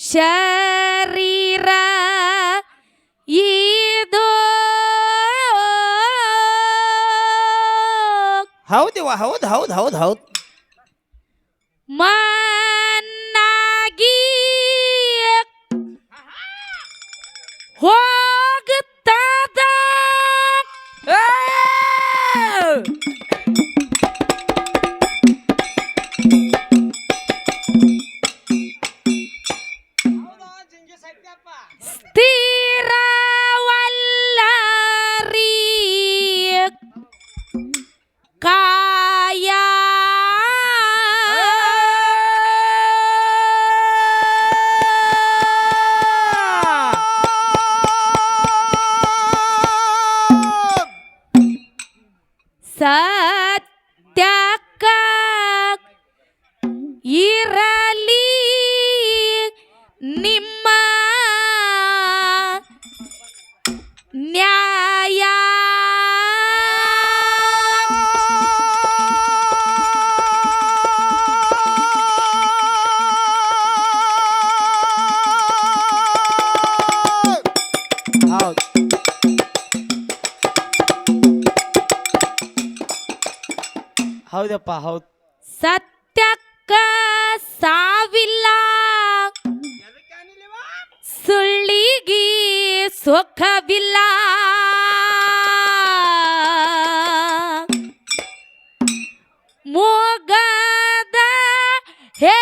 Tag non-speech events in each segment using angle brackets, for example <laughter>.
sharira yido ಹೌದು ಹೌದು ಹೌದು ಹೌದು ಹೌದು. ಮಾ ಹೌದಪ್ಪ ಹೌದು. ಸತ್ಯಕ್ಕ ಸಾವಿಲ್ಲ. ಸುಳ್ಳಿಗೆ ಸುಖವಿಲ್ಲ. ಮೋಗದ ಹೇ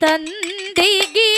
ತಂದಿಗೆ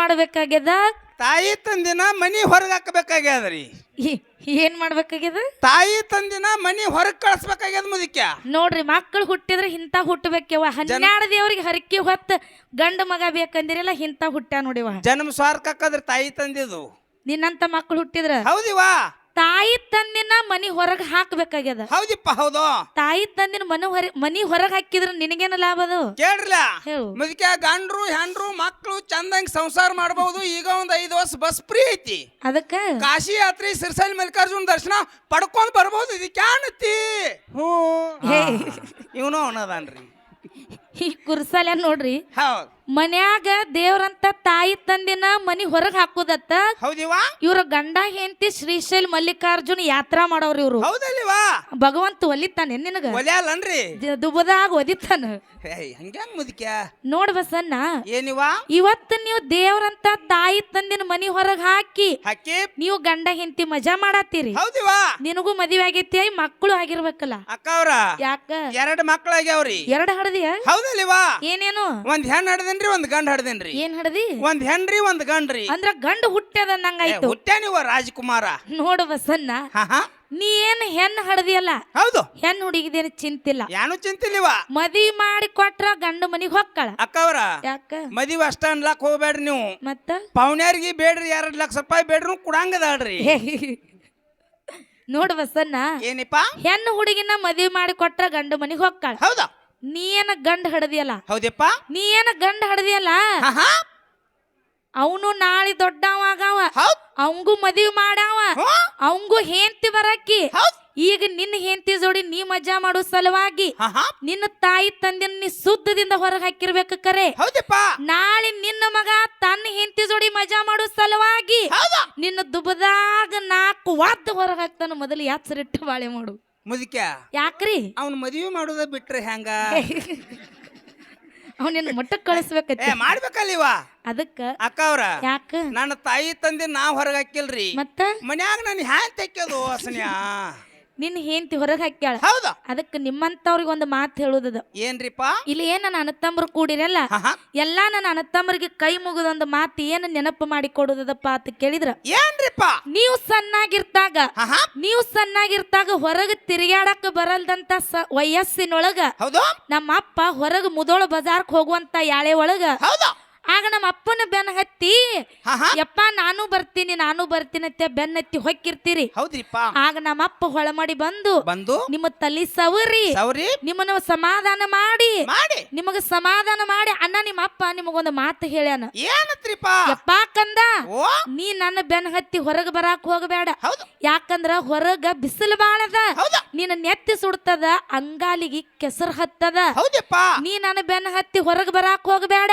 ಮಾಡ್ಬೇಕಾಗ್ಯದ? ತಾಯಿ ತಂದಿನ ಮನಿ ಹೊರಗೆ ಹಾಕಬೇಕಾಗ್ಯದ್ರಿ. ಏನ್ ಮಾಡ್ಬೇಕಾಗ್ಯದ? ತಾಯಿ ತಂದಿನ ಮನಿ ಹೊರಗೆ ಕಳಿಸ್ಬೇಕಾಗ್ಯದ ಮುದಿಕ್ಯ. ನೋಡ್ರಿ ಮಕ್ಕಳು ಹುಟ್ಟಿದ್ರೆ ಇಂಥ ಹುಟ್ಟಬೇಕವ ಹನ್ನೆರಡು ದೇವ್ರಿಗೆ ಹರಕಿ ಹೊತ್ತು ಗಂಡ ಮಗ ಬೇಕಂದಿರಲ್ಲ ಇಂಥ ಹುಟ್ಟ ನೋಡಿವ ಜನ್ಮ ಸ್ವಾರ್ಕಕ್ಕದ್ರ ತಾಯಿ ತಂದಿದ್ದು. ನಿನ್ನಂತ ಮಕ್ಕಳು ಹುಟ್ಟಿದ್ರ? ಹೌದಿವಾ ತಾಯಿ ತಂದಿನ ಮನಿ ಹೊರಗೆ ಹಾಕ್ಬೇಕಾಗ್ಯದ. ಹೌದಿಪ್ಪ ಹೌದು. ತಾಯಿ ತಂದಿನ ಮನೆ ಹೊರ ಮನಿ ಹೊರಗೆ ಹಾಕಿದ್ರ ನಿನಗೇನ ಲಾಭ ಅದು? ಕೇಳ್ರಲ್ಲ. ಹೇಳು. ಮುದುಕ ಗಂಡ್ರು ಹೆಂಡ್ರು ಮಕ್ಕಳು ಚಂದಂಗ್ ಸಂಸಾರ ಮಾಡಬಹುದು ಈಗ ಒಂದ್ ಐದು ವರ್ಷ ಬಸ್ ಫ್ರೀ ಐತಿ. ಅದಕ್ಕ? ಕಾಶಿ ಯಾತ್ರೆ ಸಿರ್ಸಲ್ ಮಲ್ಲಿಕಾರ್ಜುನ್ ದರ್ಶನ ಪಡ್ಕೊಂಡ್ ಬರ್ಬಹುದು ಇದಕ್ಕೆ ಏನತಿ ಹ್ಞೂ. ಇವನು ಅನ್ನದಾನ್ರಿ ಈ ಕುರ್ಸಲ ನೋಡ್ರಿ. ಹೌದ್. ಮನ್ಯಾಗ ದೇವ್ರಂತ ತಾಯಿ ತಂದಿನ ಮನಿ ಹೊರಗ್ ಹಾಕುದತ್ತ. ಹೌದಿವಾ ಇವ್ರ ಗಂಡ ಹೆಂಡತಿ ಶ್ರೀಶೈಲ್ ಮಲ್ಲಿಕಾರ್ಜುನ್ ಯಾತ್ರಾ ಮಾಡೋರು ಇವ್ರು. ಭಗವಂತ ಒಲಿತಾನೆ ನಿನಗ. ಒಲ್ಯಾಲನ್ರಿ? ದ- ದುಬದಾಗ ಒದಿತಾನ ಹಂಗ್ಯಾಂಗ್ ನೋಡ್ ಬಸನ್ನ ಏನಿವಾ ಇವತ್ತು ನೀವು ದೇವ್ರಂತ ತಾಯಿ ತಂದಿನ ಮನಿ ಹೊರಗ್ ಹಾಕಿ ನೀವು ಗಂಡ ಹೆಂಡತಿ ಮಜಾ ಮಾಡತ್ತೀರಿ ಹೌದಿವಾ ನಿನಗೂ ಮದುವೆ ಆಗೈತಿ ಮಕ್ಕಳು ಆಗಿರ್ಬೇಕಲ್ಲ. ಅಕ್ಕ ಅವ್ರ ಯಾಕ? ಎರಡು ಮಕ್ಕಳಾಗ್ಯಾವ್ರಿ ಎರಡ್ ಹಡದಿಯ? ಹೌದಲ್ಲಿವಾ ಏನೇನು? ಒಂದ್ ಹೆಣ್ ಹಡ್ದೇನ್ರಿ ಒಂದ್ ಗಂಡ್ ಹಡ್ದೇನ್ರಿ. ಏನ್ ಹಡದಿ? ಒಂದ್ ಹೆಣ್ರಿ ಒಂದ್ ಗಂಡ್ರಿ. ಅಂದ್ರ ಗಂಡ ಹುಟ್ಟ್ಯದ ನಂಗಾಯ್ತು ಹುಟ್ಟ್ಯಾನಿವ ರಾಜಕುಮಾರ. ನೋಡು ಬಸನ್ನ ಹಾ ಹಾ. ನೀ ಏನ್ ಹೆಣ್ ಹಡದಿಯಲ್ಲ? ಹೌದು. ಹೆಣ್ ಹುಡುಗಿದೇನು ಚಿಂತಿಲ್ಲ. ಯಾನು ಚಿಂತಿಲ್ಲಿವ ಮದಿ ಮಾಡಿ ಕೊಟ್ರ ಗಂಡ ಮನಿಗ್ ಹೊಕ್ಕಳ. ಅಕ್ಕವ್ರ ಯಾಕ? ಮದಿ ಅಷ್ಟ ಅನ್ಲಾಕ್ ಹೋಗ್ಬೇಡ್ರಿ ನೀವು. ಮತ್ತ? ಪೌನ್ಯಾರಿಗೆ ಬೇಡ್ರಿ ಎರಡ್ ಲಕ್ಷ ರೂಪಾಯಿ ಬೇಡ್ರು ಕುಡಂಗದಾಳ್ರಿ. ನೋಡು ಬಸನ್ನ ಏನಿಪ್ಪ? ಹೆಣ್ಣು ಹುಡುಗಿನ ಮದ್ವಿ ಮಾಡಿ ಕೊಟ್ರ ಗಂಡ ಮನಿಗ್ ಹೊಕ್ಕಳ. ಹೌದಾ. ನೀ ಏನ ಗಂಡ ಹಡದಿಯಲ್ಲ? ಹೌದಪ್ಪ ನೀ ಏನ ಗಂಡ ಹಡದಿಯಲ್ಲ? ಅವನು ನಾಳೆ ದೊಡ್ಡವ ಆಗಾವ ಅವಂಗೂ ಮದುವೆ ಮಾಡಾವ. ಅವಂಗೂ ಹೆಂಡತಿ ಬರಕ್ಕಿ. ಈಗ ನಿನ್ನ ಹೆಂಡತಿ ಜೋಡಿ ನೀ ಮಜಾ ಮಾಡೋ ಸಲುವಾಗಿ ನಿನ್ನ ತಾಯಿ ತಂದಿನ ನೀ ಸುದ್ದದಿಂದ ಹೊರಗೆ ಹಾಕಿರ್ಬೇಕು ಕರೆ. ನಾಳೆ ನಿನ್ನ ಮಗ ತನ್ನ ಹೆಂಡತಿ ಜೋಡಿ ಮಜಾ ಮಾಡೋ ಸಲುವಾಗಿ ನಿನ್ನ ದುಬದಾಗ ನಾಲ್ಕು ವಾದ ಹೊರಗೆ ಹಾಕ್ತಾನ. ಮೊದಲು ಯಾತ್ಸರಿಟ್ಟು ಬಾಳೆ ಮಾಡು. ಮುದುಕ್ಯ? ಯಾಕ್ರಿ? ಅವ್ನ ಮದುವೆ ಮಾಡೋದ ಬಿಟ್ರೆ ಹೆಂಗ? <laughs> ಅವನಿನ್ನ ಮಟ್ಟಕ್ಕೆ ಏ ಮಾಡ್ಬೇಕಲ್ಲ ಇವ? ಅದಕ್ಕ? ಅಕ್ಕವ್ರ ಯಾಕ? ನನ್ನ ತಾಯಿ ತಂದೆ ನಾ ಹೊರಗೆ ಹಾಕಿಲ್ರಿ. ಮತ್ತ? ಮನ್ಯಾಗ ನಾನು ಹ್ಯಾಂಗ್ ತೆಕ್ಕೋದು ಅಸನ್ಯಾ ನಿನ್ನ ಹೆಂಡತಿ ಹೊರಗೆ ಹಾಕ್ಯಾಳ. ಹೌದಾ. ಅದಕ್ಕೆ ನಿಮ್ಮಂತವ್ರಿಗೆ ಒಂದು ಮಾತು ಹೇಳುದದ. ಏನ್ರಿಪ್ಪ? ಇಲ್ಲಿ ಏನ್ ನನ್ನ ಅಣ್ಣತಮ್ಮರು ಕೂಡಿರಲ್ಲ? ಎಲ್ಲಾ ನನ್ನ ಅಣ್ಣತಮ್ಮರಿಗೆ ಕೈ ಮುಗಿದೊಂದು ಮಾತು ಏನು ನೆನಪು ಮಾಡಿ ಕೊಡುದದಪ್ಪ ಅಂತ ಕೇಳಿದ್ರ? ಏನ್ರಿಪ್ಪ? ನೀವು ಸಣ್ಣಾಗಿರ್ತಾಗ ನೀವು ಸಣ್ಣಾಗಿರ್ತಾಗ ಹೊರಗೆ ತಿರುಗಾಡಕ್ ಬರಲ್ದಂತ ಸ ವಯಸ್ಸಿನೊಳಗ ಹೌದು. ನಮ್ಮ ಅಪ್ಪ ಹೊರಗೆ ಮುದೋಳ ಬಜಾರ್ಕ್ ಹೋಗುವಂತ ಯಾಳೆ ಒಳಗ ಹೌದಾ. ಆಗ ನಮ್ಮ ಅಪ್ಪನ ಬೆನ್ನ ಹತ್ತಿ ಯಪ್ಪ ನಾನು ಬರ್ತೀನಿ ನಾನು ಬರ್ತೀನಿ ಅಂತ ಬೆನ್ನ ಹತ್ತಿ ಹೊಕ್ಕಿರ್ತೀರಿ. ಹೌದ್ರಿಪ್ಪ. ಆಗ ನಮ್ಮ ಅಪ್ಪ ಹೊಳಮಡಿ ಬಂದು ಬಂದು ನಿಮ್ಮ ತಲಿ ಸವರಿ ಸವರಿ ನಿಮ್ಮನ್ನ ಸಮಾಧಾನ ಮಾಡಿ ಮಾಡಿ. ನಿಮಗ ಸಮಾಧಾನ ಮಾಡಿ ಅಣ್ಣ ನಿಮ್ಮ ಅಪ್ಪ ನಿಮಗೊಂದು ಮಾತು ಹೇಳ್ಯಾನ. ಏನತ್ರಿಪ್ಪ? ಯಪ್ಪ ಕಂದ ನೀ ನನ್ನ ಬೆನ್ನ ಹತ್ತಿ ಹೊರಗೆ ಬರಾಕ್ ಹೋಗಬೇಡ. ಯಾಕಂದ್ರ ಹೊರಗ ಬಿಸಿಲು ಬಾಳದ. ನೀನ್ ನಿನ್ನ ನೆತ್ತಿ ಸುಡ್ತದ ಅಂಗಾಲಿಗೆ ಕೆಸರು ಹತ್ತದ. ನೀ ನನ್ನ ಬೆನ್ನ ಹತ್ತಿ ಹೊರಗೆ ಬರಾಕ್ ಹೋಗಬೇಡ.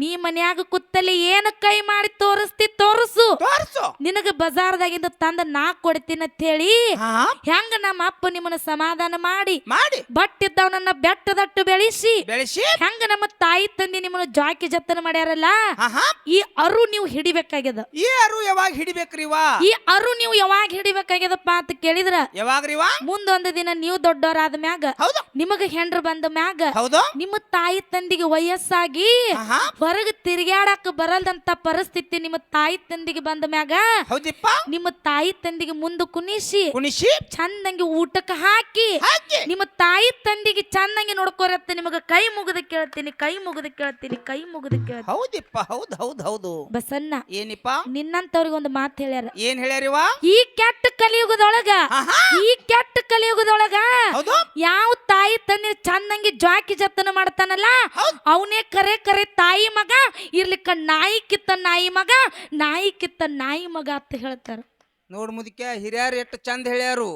ನೀ ಮನ್ಯಾಗ ಕುತ್ತಲ್ಲಿ ಏನು ಕೈ ಮಾಡಿ ತೋರಿಸ್ತಿ ತೋರಿಸು. ತೋರ್ಸು. ನಿನಗ ಬಜಾರ್ದಾಗಿಂದ ತಂದ ನಾ ಕೊಡ್ತೀನಿ ಅಂತ ಹೇಳಿ ಹಾ. ಹೆಂಗ ನಮ್ಮ ಅಪ್ಪ ನಿಮ್ಮನ್ನ ಸಮಾಧಾನ ಮಾಡಿ. ಮಾಡಿ. ಬಟ್ಟಿದ್ದವನನ್ನ ಬೆಟ್ಟದಟ್ಟು ಬೆಳೆಸಿ. ಬೆಳೆಸಿ. ಹೆಂಗ ನಮ್ಮ ತಾಯಿ ತಂದಿ ನಿಮ್ಮನ್ನ ಜಾಕಿ ಜತನ ಮಾಡ್ಯಾರಲ್ಲ. ಹಾ ಹಾ. ಈ ಅರು ನೀವು ಹಿಡಿಬೇಕಾಗ್ಯದ. ಈ ಅರು ಯಾವಾಗ ಹಿಡಿಬೇಕ್ರಿವಾ? ಈ ಅರು ನೀವು ಯಾವಾಗ ಹಿಡಿಬೇಕಾಗ್ಯದಪ್ಪ ಅಂತ ಕೇಳಿದ್ರ. ಯಾವಾಗ್ರಿವಾ? ಮುಂದೊಂದು ದಿನ ನೀವು ದೊಡ್ಡವರಾದ ಮ್ಯಾಗ. ಹೌದು. ನಿಮಗ ಹೆಂಡ್ರ ಬಂದ ಮ್ಯಾಗ. ಹೌದು. ನಿಮ್ಮ ತಾಯಿ ತಂದಿಗೆ ವಯಸ್ಸಾಗಿ ಹಾ ಹಾ. ಹೊರಗೆ ತಿರ್ಗ್ಯಾಡಕ್ ಬರಲ್ದಂತ ಪರಿಸ್ಥಿತಿ ನಿಮ್ಮ ತಾಯಿ ತಂದಿಗೆ ಬಂದ ಮ್ಯಾಗ. ಹೌದಿಪ್ಪ? ನಿಮ್ಮ ತಾಯಿ ತಂದಿಗೆ ಮುಂದೆ ಕುಣಿಸಿ ಕುಣಿಸಿ? ಚಂದಂಗಿ ಊಟಕ್ಕೆ ಹಾಕಿ ಹಾಕಿ? ನಿಮ್ಮ ತಾಯಿ ತಂದಿಗೆ ಚಂದಂಗಿ ನೋಡ್ಕೊರತ್ತೆ ನಿಮಗ ಕೈ ಮುಗಿದು ಕೇಳ್ತೀನಿ ಕೈ ಮುಗಿದು ಕೇಳ್ತೀನಿ ಕೈ ಮುಗಿದು ಕೇಳ್ತೀನಿ. ಹೌದಿಪ್ಪ ಹೌದ್ ಹೌದ್ ಹೌದು. ಬಸನ್ನ ಏನಿಪ್ಪ? ನಿನ್ನಂತವ್ರಿಗೆ ಒಂದು ಮಾತು ಹೇಳ್ಯಾರ. ಏನ್ ಹೇಳ್ಯಾರಿವ ಈ ಕೆಟ್ಟ ಕಲಿಯುಗದೊಳಗ ಈ ಕಲಿಯುಗದೊಳಗ ಯಾವ ತಾಯಿ ತಂದೆ ಚಂದಂಗಿ ಜಾಕಿ ಜತನ ಮಾಡ್ತಾನಲ್ಲ. ಅವನೇ ಕರೆ ಕರೆ ತಾಯಿ ಮಗ ಇರ್ಲಿಕ್ಕ ನಾಯಿ ಕಿತ್ತ ನಾಯಿ ಮಗ ನಾಯಿ ಕಿತ್ತ ನಾಯಿ ಮಗ ಅಂತ ಹೇಳ್ತಾರ. ನೋಡ್ ಮುದಿಕ ಹಿರಿಯರು ಎಷ್ಟು ಚಂದ ಹೇಳ್ಯಾರು.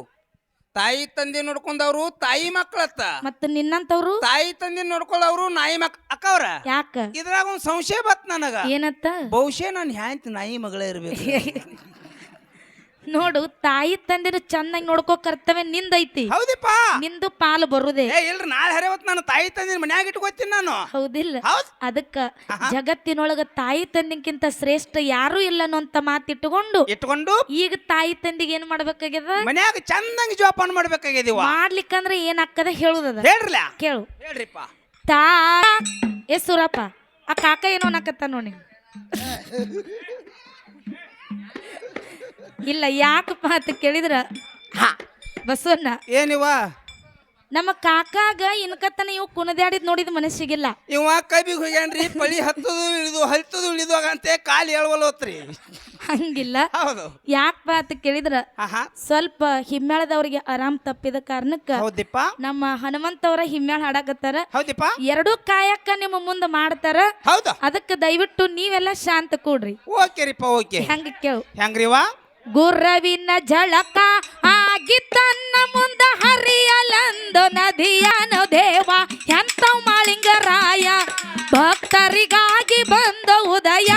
ತಾಯಿ ತಂದೆ ನೋಡ್ಕೊಂಡವ್ರು ತಾಯಿ ಮಕ್ಕಳತ್ತ. ಮತ್ತ ನಿನ್ನಂತವ್ರು? ತಾಯಿ ತಂದೆ ನೋಡ್ಕೊಳ್ಳವ್ರು ನಾಯಿ ಮಕ್ ಅಕ್ಕವ್ರ. ಯಾಕ? ಇದ್ರಾಗ ಒಂದ್ ಸಂಶಯ ಬತ್ ನನಗ. ಏನತ್ತ? ಬಹುಶಃ ನಾನು ಹ್ಯಾಂತ ನಾಯಿ ಮಗಳೇ ಇರ್ಬೇಕು. <laughs> ನೋಡು ತಾಯಿ ತಂದೆನ ಚೆನ್ನಾಗಿ ನೋಡ್ಕೋ ಕರ್ತವ್ಯ ನಿಂದೈತಿ. ಹೌದಿಪ್ಪ. ನಿಂದು ಪಾಲು ಬರುದೇ. ಏ ಇಲ್ರಿ ನಾಳೆ ಹರೇ ಹೊತ್ತು ನಾನು ತಾಯಿ ತಂದಿನ ಮನ್ಯಾಗ ಇಟ್ಕೋತೀನಿ ನಾನು. ಹೌದಿಲ್ಲ. ಹೌದ್. ಅದಕ್ಕ ಜಗತ್ತಿನೊಳಗ ತಾಯಿ ತಂದಿಕ್ಕಿಂತ ಶ್ರೇಷ್ಠ ಯಾರು ಇಲ್ಲ ಅನ್ನೋಂತ ಮಾತಿಟ್ಟುಕೊಂಡು ಇಟ್ಕೊಂಡು ಈಗ ತಾಯಿ ತಂದಿಗೆ ಏನ್ ಮಾಡ್ಬೇಕಾಗ್ಯದ? ಮನ್ಯಾಗ ಚಂದಂಗ್ ಜೋಪಾನ ಮಾಡ್ಬೇಕಾಗ್ಯದ ಮಾಡ್ಲಿಕ್ಕಂದ್ರೆ ಏನಾಕ್ಕದ ಹೇಳುದದ ಹೇಳ್ರಲ್ಲ ಕೇಳು. ಹೇಳ್ರಿಪ್ಪ. ತಾ ಏ ಸುರಪ್ಪ ಆ ಕಾಕ ಏನೋ ಅನ್ನಕತ್ತ ನೋಡಿ <laughs> ಇಲ್ಲ ಯಾಕಪ್ಪ ಅಂತ ಕೇಳಿದ್ರ? ಬಸವಣ್ಣ. ಏನಿವ ನಮ್ಮ ಕಾಕಾಗ ಇನ್ಕತ್ತನ ಇವ್ ಕುಣದಾಡಿದ್ ನೋಡಿದ ಮನಸ್ಸಿಗಿಲ್ಲ. ಇವ ಕೈಬಿಗೆ ಹೋಗ್ಯಾನ್ರಿ ಪಳಿ ಹತ್ತದು ಇಳಿದು ಹಲ್ತದು ಇಳಿದುವಾಗಂತೆ ಕಾಲು ಹೇಳ್ವಲ್ವತ್ರಿ ಹಂಗಿಲ್ಲ. ಹೌದು. ಯಾಕಪ್ಪ ಅಂತ ಕೇಳಿದ್ರ? ಆಹಾ. ಸ್ವಲ್ಪ ಹಿಮ್ಮೇಳದವ್ರಿಗೆ ಆರಾಮ್ ತಪ್ಪಿದ ಕಾರಣಕ್ಕ ಹೌದಿಪ್ಪ. ನಮ್ಮ ಹನುಮಂತ ಅವರ ಹಿಮ್ಮೇಳ ಹಾಡಕತ್ತಾರ. ಹೌದಿಪ್ಪ. ಎರಡೂ ಕಾಯಕ್ಕ ನಿಮ್ಮ ಮುಂದೆ ಮಾಡ್ತಾರ. ಹೌದಾ. ಅದಕ್ಕೆ ದಯವಿಟ್ಟು ನೀವೆಲ್ಲ ಶಾಂತ ಕೂಡ್ರಿ. ಓಕೆ ರೀಪ್ಪ ಓಕೆ. ಹೆಂಗ ಕೇಳು. ಹೆಂಗ್ರಿವ ಗುರ್ರವಿನ ಜಳಕ ತನ್ನ ಮುಂದ ಹರಿಯಲಂದು ನದಿಯನು ದೇವ. ಎಂತ ಮಾಳಿಂಗರಾಯ ಭಕ್ತರಿಗಾಗಿ ಬಂದ ಉದಯ.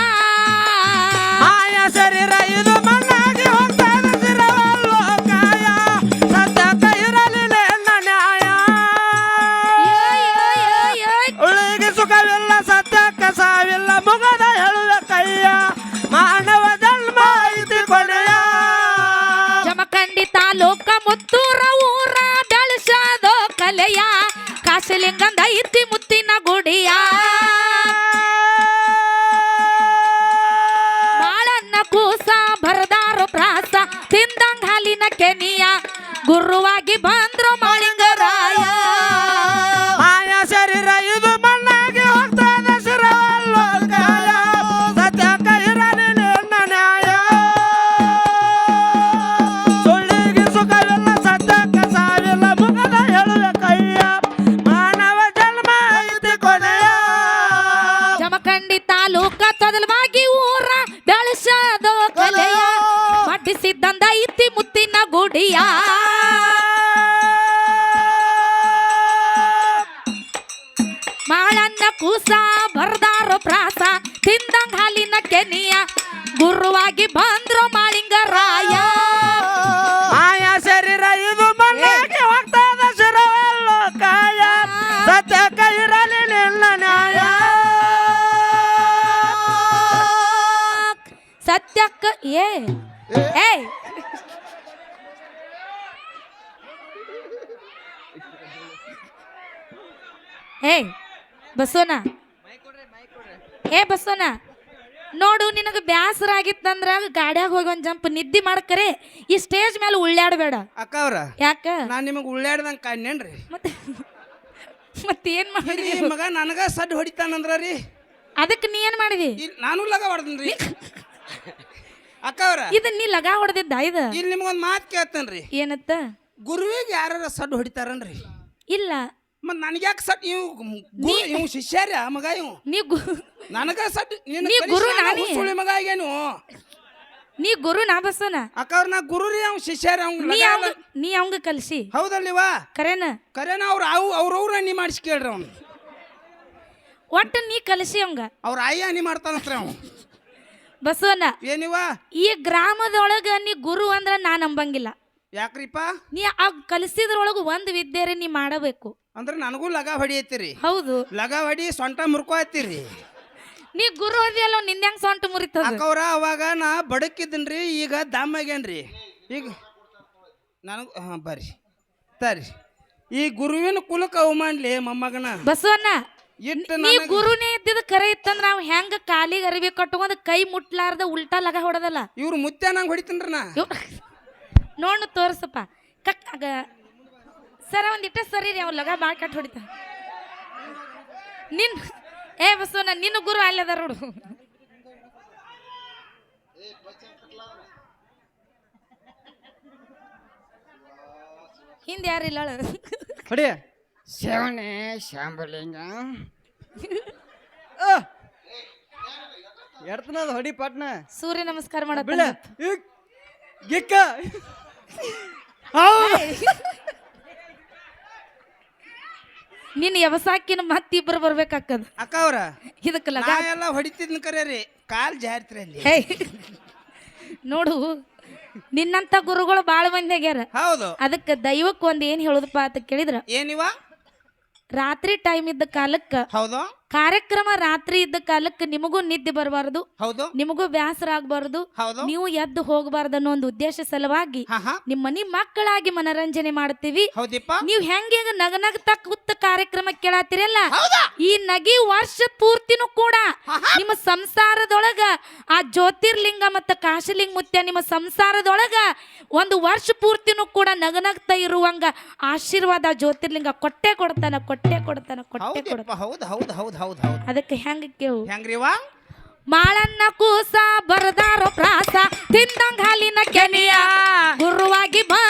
ತಾಲೂಕ ಮುತ್ತೂರ ಊರ ಬೆಳೆಸೋ ಕಲೆಯ ಕಾಸಲಿಂಗಂದ ಇತ್ತಿ ಮುತ್ತಿನ ಗುಡಿಯ. ಬಾಳನ್ನ ಕೂಸ ಬರದಾರು ಪ್ರಾಸ ತಿಂದಂಗ ಹಾಲಿನ ಕೆನಿಯ. ಗುರುವಾಗಿ ಬಂದ್ರು ಮಾಳಿಂಗರಾಯ ಏ ಏ ಹೇ ಬಸವನ ಹೇ ಬಸವನ ನೋಡು ನಿನಗೆ ಬ್ಯಾಸರ ಆಗಿತ್ತಂದ್ರ ಗಾಡ್ಯಾಗ ಹೋಗಿ ಒಂದು ಜಂಪ್ ನಿದ್ದೆ ಮಾಡ್ಕರೆ ಈ ಸ್ಟೇಜ್ ಮೇಲೆ ಉಳ್ಳಾಡಬೇಡ. ಅಕ್ಕ ಅವ್ರ? ಯಾಕ? ನಾನು ನಿಮಗೆ ಉಳ್ಳಾಡ್ದಂಗೆ ಕಾಣ್ಯನ್ರಿ? ಮತ್ತೆ ಮತ್ತೇನ್ ಮಾಡಿದಿ? ಈ ಮಗ ನನಗ ಸಡ್ ಹೊಡಿತಾನಂದ್ರ ರೀ. ಅದಕ್ಕೆ ನೀ ಏನು ಮಾಡಿದಿ? ನಾನು ಲಗ ಹೊಡೆದ್ರಿ ಅಕ್ಕ ಅವ್ರ ಇದು ನೀ ಲಗಾ ಹೊಡೆದಿದ್ದ ಇದು? ಇಲ್ಲಿ ನಿಮ್ಗೊಂದು ಮಾತು ಕೇಳ್ತೇನ್ರಿ. ಏನತ್ತ? ಗುರುವಿಗೆ ಯಾರ ಸಡ್ಡು ಹೊಡಿತಾರನ್ರಿ? ಇಲ್ಲ. ಮತ್ ನನಗ್ಯಾಕೆ ಸಡ್ ಇವ್ ಗುರು ಇವ್ ಆ ಮಗ ಇವ್. ನೀ ಗು ನನಗ ಸಡ್ ನಿನ್ನ ನೀ ಗುರು ಕಲಿಸ್ಯಾನ, ನಾನೇ. ಹುಚ್ಚುಳಿ ಮಗ ನೀ ಗುರು ನಾ ಬಸನ ಅಕ್ಕವ್ರ ನಾ ಗುರು ರೀ ಅವ್ನು ಶಿಷ್ಯರ ನೀ ಅವ್ನು ಅವಂಗ ನೀ ಅವಂಗ ಕಲ್ಸಿ. ಹೌದಲ್ಲಿವ ಕರೇನ? ಕರೇನ ಅವ್ರು ಅವು ಅವ್ರವ್ರ ನೀ ಮಾಡಿಸಿ ಕೇಳ್ರಿ ಅವ್ನು. ಒಟ್ಟು ನೀ ಕಲಿಸಿ ಅವಂಗ. ಅವ್ರ ಆಯಿ ಹನಿ ಮಾಡ್ತಾನಂತ್ರಿ ಅವ್ನು. ಬಸವನ ಏನಿವ? ಈ ಗ್ರಾಮದೊಳಗ ನೀ ಗುರು ಅಂದ್ರ ನಾ ನಂಬಂಗಿಲ್ಲ. ಯಾಕ್ರಿಪ್ಪ? ನೀ ಆ ಕಲಿಸಿದ್ರೊಳಗ ಒಂದ್ ವಿದ್ಯೆರೆ ನೀ ಮಾಡಬೇಕು. ಅಂದ್ರೆ ನನಗೂ ಲಗ ಹೊಡಿಯತ್ತೀರಿ. ಹೌದು. ಲಗ ಹೊಡಿ ಸೊಂಟ ಮುರ್ಕೋ ಹತ್ತೀರಿ. ನೀ ಗುರು ಅದಿಯಲ್ಲ ನಿಂದ್ಯಾಂಗ ಸೊಂಟ ಮುರಿತದ? ಅಕ್ಕವ್ರ ಅವಾಗ ನಾ ಬಡಕಿದ್ದೀನ್ರಿ ಈಗ ದಮ್ ಆಗ್ಯಾನ್ರಿ. ಈಗ ನನಗೆ ಹಾಂ ಬರ್ರಿ. ತರಿ ಈ ಗುರುವಿನ ಕುಲಕ್ಕೆ ಅವಮಾನ್ಲಿ ಮೊಮ್ಮಗನ. ಬಸವಣ್ಣ ಇಟ್ಟು ನೀ ನನಗೆ ಗುರುನೇ ಇದ್ದಿದ್ ಕರೆ ಇತ್ತಂದ್ರ ನಾವ್ ಹೆಂಗ ಕಾಲಿಗೆ ಅರಿವಿ ಕಟ್ಕೊಂಡ್ ಕೈ ಮುಟ್ಲಾರ್ದ ಉಲ್ಟಾ ಲಗ ಹೊಡದಲ್ಲ. ಇವ್ರು ಮುತ್ತೆ ನಂಗೆ ಹೊಡಿತೀನ್ರಿ ನಾ? ನೋಡು ತೋರ್ಸಪ್ಪ. ಕಕ್ ಆಗ. ಸರ ಒಂದಿಟ್ಟ ಸರಿ ರೀ ಅವ್ ಲಗ ಬಾಳ್ ಕಟ್ ಹೊಡಿತ. ನಿನ್ ಏ ಬಸವನ ನಿನ್ನ ಗುರು ಅಲ್ಲದ ನೋಡು. ಹಿಂದೆ ಯಾರಿಲ್ಲ ಹೊಡಿ ಶವಣೆ ಶಾಂಬಲಿಂಗ. ಎಡ್ತನದ ಹೊಡಿ ಪಾಟ್ನ. ಸೂರ್ಯ ನಮಸ್ಕಾರ ಬಿಡ ಬಿಳ. ಇಕ್, ಗಿಕ್ಕ. ನಿನ್ನ ಯವಸಾಕಿನ ಮತ್ತಿಬ್ರು ಬರ್ಬೇಕಾಕ್ಕದ ಅಕ್ಕ ಅವ್ರ? ಇದಕ್ಕೆ ಲಗ. ನಾ ಎಲ್ಲ ಹೊಡಿತಿದ್ನ ಕರೆ ರೀ ಕಾಲ್ ಜಾರ್ತ್ರಿ ಅಲ್ಲಿ. ಹೇ ನೋಡು ನಿನ್ನಂತ ಗುರುಗಳು ಬಾಳ ಮಂದಿ ಆಗ್ಯಾರ. ಹೌದು. ಅದಕ್ಕೆ ದೈವಕ್ಕೆ ಒಂದ್ ಏನ್ ಹೇಳುದಪ್ಪ ಅಂತ ಕೇಳಿದ್ರ? ಏನಿವ? ರಾತ್ರಿ ಟೈಮ್ ಇದ್ದ ಕಾಲಕ್ಕ ಹೌದು. ಕಾರ್ಯಕ್ರಮ ರಾತ್ರಿ ಇದ್ದ ಕಾಲಕ್ಕೆ ನಿಮಗೂ ನಿದ್ದೆ ಬರಬಾರದು. ಹೌದು. ನಿಮಗೂ ವ್ಯಾಸರಾಗಬಾರದು. ಆಗ್ಬಾರ್ದು ಹೌದು. ನೀವು ಎದ್ದು ಹೋಗಬಾರದು ಅನ್ನೋ ಒಂದು ಉದ್ದೇಶ ಸಲುವಾಗಿ ಹಾ ಹಾ. ನಿಮ್ಮ ಮನಿ ಮಕ್ಕಳಾಗಿ ಮನರಂಜನೆ ಮಾಡ್ತೀವಿ ನೀವು ನೀವು ಹೆಂಗೆ ನಗನಗ್ತಾ ಕೂತ ಕಾರ್ಯಕ್ರಮ ಕೇಳತ್ತೀರಲ್ಲ ಹೌದಾ? ಈ ನಗಿ ವರ್ಷ ಪೂರ್ತಿನೂ ಕೂಡ ನಿಮ್ಮ ಸಂಸಾರದೊಳಗ ಆ ಜ್ಯೋತಿರ್ಲಿಂಗ ಮತ್ತ ಕಾಶಲಿಂಗ ಮುತ್ಯ ನಿಮ್ಮ ಸಂಸಾರದೊಳಗ ಒಂದು ವರ್ಷ ಪೂರ್ತಿನೂ ಕೂಡ ನಗನಗ್ತಾ ಇರುವಂಗ ಆಶೀರ್ವಾದ ಜ್ಯೋತಿರ್ಲಿಂಗ ಕೊಟ್ಟೆ ಕೊಡ್ತಾನ ಕೊಟ್ಟೆ ಕೊಡ್ತಾನ ಕೊಟ್ಟೆ ಕೊಡ್ತಾನ. ಹೌದು ಹೌದು ಹೌದು ಹೌದು ಹೌದು. ಅದಕ್ಕೆ ಹೆಂಗ ಕೇವು ಹೆಂಗ್ರಿವಾ ಮಾಳನ್ನ ಕೂಸ ಬರದಾರ ಪ್ರಾಸ ತಿಂದಂಗ ಹಾಲಿನ ಕೆನಿಯ ಗುರುವಾಗಿ ಮಾಳಿಂಗ